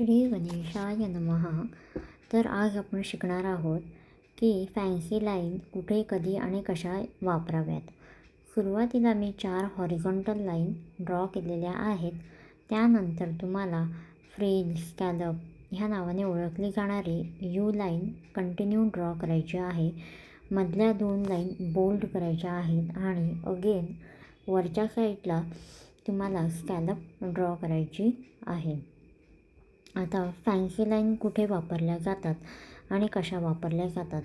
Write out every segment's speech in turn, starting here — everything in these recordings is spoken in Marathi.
श्री गणेशाय नमहा तर आज आपण शिकणार आहोत की फॅन्सी लाईन कुठे कधी आणि कशा वापराव्यात. सुरुवातीला मी चार हॉरिझॉन्टल लाईन ड्रॉ केलेल्या आहेत. त्यानंतर तुम्हाला फ्रीज स्कॅलप ह्या नावाने ओळखली जाणारी यू लाईन कंटिन्यू ड्रॉ करायची आहे. मधल्या दोन लाईन बोल्ड करायच्या आहेत आणि अगेन वरच्या साईडला तुम्हाला स्कॅलप ड्रॉ करायची आहे. आता फॅन्सी लाईन कुठे वापरल्या जातात आणि कशा वापरल्या जातात?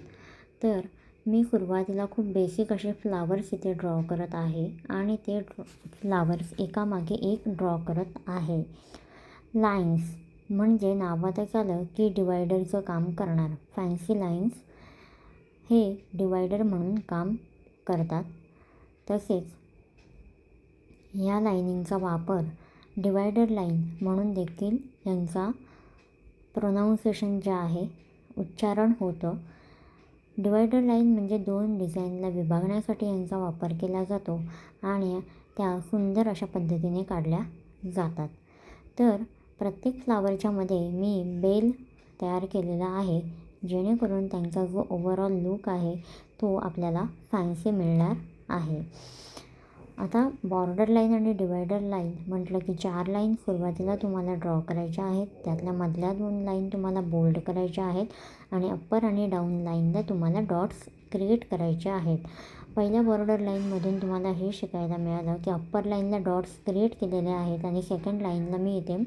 तर मी सुरुवातीला खूप बेसिक असे फ्लावर्स इथे ड्रॉ करत आहे आणि ते फ्लावर्स एकामागे एक ड्रॉ करत आहे. लाईन्स म्हणजे नावातच आलं की डिवायडरचं काम करणार. फॅन्सी लाईन्स हे डिवायडर म्हणून काम करतात. तसेच ह्या लाईनिंगचा वापर डिवायडर लाईन म्हणून देखील यांचा प्रोनाऊन्सेशन जे आहे उच्चारण होतं. डिवायडर लाईन म्हणजे दोन डिझाईनला विभागण्यासाठी यांचा वापर केला जातो आणि त्या सुंदर अशा पद्धतीने काढल्या जातात. तर प्रत्येक फ्लावरच्या मध्ये मी बेल तयार केलेला आहे जेणेकरून त्यांचा जो ओवरऑल लूक आहे तो आपल्याला फॅन्सी मिळणार आहे. आता बॉर्डर लाईन आणि डिवायडर लाईन म्हटलं की चार लाईन सुरुवातीला तुम्हाला ड्रॉ करायच्या आहेत. त्यातल्या मधल्या दोन लाईन तुम्हाला बोल्ड करायच्या आहेत आणि अप्पर आणि डाऊन लाईनला तुम्हाला डॉट्स क्रिएट करायचे आहेत. पहिल्या बॉर्डर लाईनमधून तुम्हाला हे शिकायला मिळालं की अप्पर लाईनला डॉट्स क्रिएट केलेले आहेत आणि सेकंड लाईनला मी इथे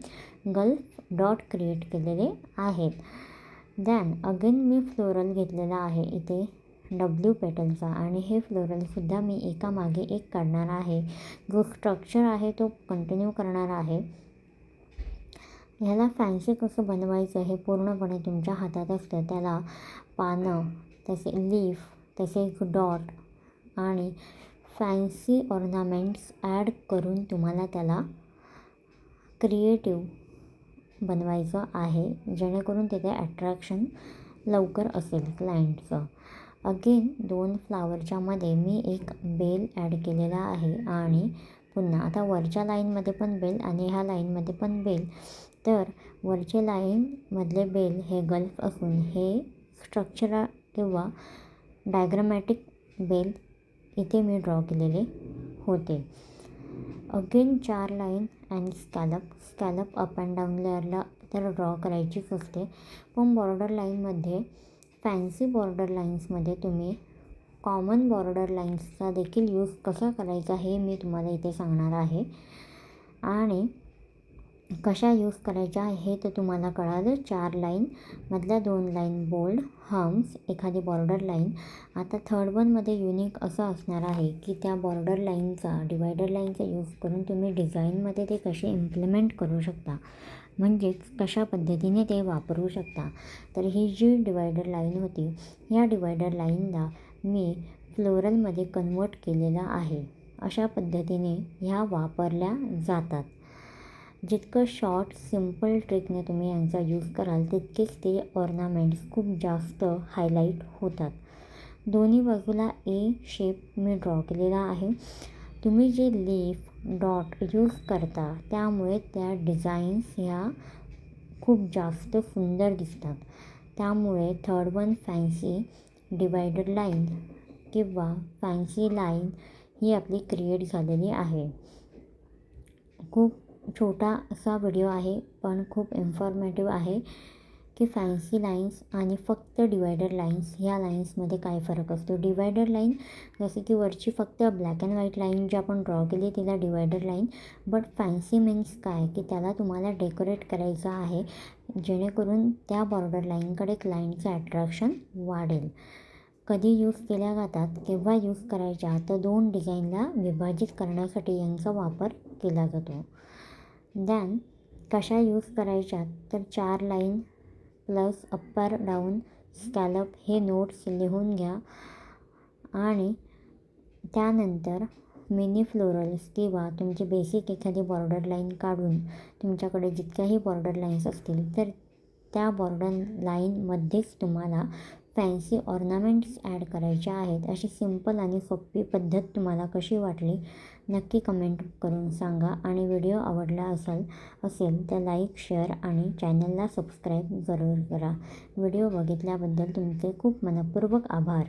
गल्फ डॉट क्रिएट केलेले आहेत. दॅन अगेन मी फ्लोरल घेतलेला आहे इथे. डब्ल्यू पेटलचा आणि हे फ्लोरलसुद्धा मी एकामागे एक काढणार आहे. जो स्ट्रक्चर आहे तो कंटिन्यू करणार आहे. ह्याला फॅन्सी कसं बनवायचं हे पूर्णपणे तुमच्या हातात असतं. त्याला पानं तसे लीफ तसेच डॉट आणि फॅन्सी ऑर्नामेंट्स ॲड करून तुम्हाला त्याला क्रिएटिव्ह बनवायचं आहे जेणेकरून तिथे ॲट्रॅक्शन लवकर असेल क्लायंटचं अगेन दोन फ्लावरच्यामध्ये मी एक बेल ॲड केलेला आहे आणि पुन्हा आता वरच्या लाईनमध्ये पण बेल आणि ह्या लाईनमध्ये पण बेल. तर वरचे लाईनमधले बेल हे गल्फ असून हे स्ट्रक्चर किंवा डायग्रामॅटिक बेल इथे मी ड्रॉ केलेले होते. अगेन चार line and scallop. Scallop up and down लेअरला तर ड्रॉ करायचीच असते. पण बॉर्डर लाईनमध्ये फॅन्सी बॉर्डर लाईन्समध्ये तुम्ही कॉमन बॉर्डर लाईन्सचा देखील यूज कसा करायचा हे मी तुम्हाला इथे सांगणार आहे. आणि कशा यूज करायच्या हे तर तुम्हाला कळालं. चार लाईन मधल्या दोन लाईन बोल्ड हम्स एखादी बॉर्डर लाईन आता थर्ड वनमध्ये युनिक असं असणार आहे की त्या बॉर्डर लाईनचा डिवायडर लाईनचा यूज करून तुम्ही डिझाईनमध्ये ते कसे इम्प्लिमेंट करू शकता. म्हणजेच कशा पद्धतीने ते वापरू शकता. तर ही जी डिवायडर लाईन होती या डिवायडर लाईनला मी फ्लोरलमध्ये कन्वर्ट केलेला आहे. अशा पद्धतीने ह्या वापरल्या जातात. जितकं शॉर्ट सिंपल ट्रिकने तुम्ही यांचा यूज कराल तितकेच ते ऑर्नामेंट्स खूप जास्त हायलाईट होतात. दोन्ही बाजूला ए शेप मी ड्रॉ केलेला आहे. तुम्ही जे लीफ डॉट यूज करता त्यामुळे त्या डिझाईन्स ह्या खूप जास्त सुंदर दिसतात. त्यामुळे third one fancy divider line किंवा फॅन्सी लाईन ही आपली क्रिएट झालेली आहे. खूप छोटा असा व्हिडिओ आहे पण खूप इन्फॉर्मेटिव्ह आहे की फॅन्सी लाईन्स आणि फक्त डिवायडर लाईन्स ह्या लाईन्समध्ये काय फरक असतो? डिवायडर लाईन जसे की वरची फक्त ब्लॅक अँड व्हाईट लाईन जी आपण ड्रॉ केली तिला divider line but fancy means काय? की त्याला तुम्हाला डेकोरेट करायचं आहे जेणेकरून त्या बॉर्डर लाईनकडे क्लायंटचं अट्रॅक्शन वाढेल. कधी यूज केल्या जातात केव्हा यूज करायच्या तर दोन डिझाईनला विभाजित करण्यासाठी यांचा वापर केला जातो. दॅन कशा यूज करायच्या तर चार line plus upper down scallop हे नोट्स लिहून घ्या. आणि त्यानंतर मिनी फ्लोरल्स किंवा तुमची बेसिक एखादी बॉर्डर लाईन काढून तुमच्याकडे जितक्याही बॉर्डर लाईन्स असतील तर त्या बॉर्डर लाईनमध्येच तुम्हाला फॅन्सी ऑर्नामेंट्स ॲड करायचे आहेत. अशी सिंपल आणि सोपी पद्धत तुम्हाला कशी वाटली? नक्की कमेंट करून सांगा. आणि व्हिडिओ आवडला असेल असेल तर लाईक शेअर आणि चॅनलला सबस्क्राईब जरूर करा. व्हिडिओ बघितल्याबद्दल तुमचे खूप मनपूर्वक आभार.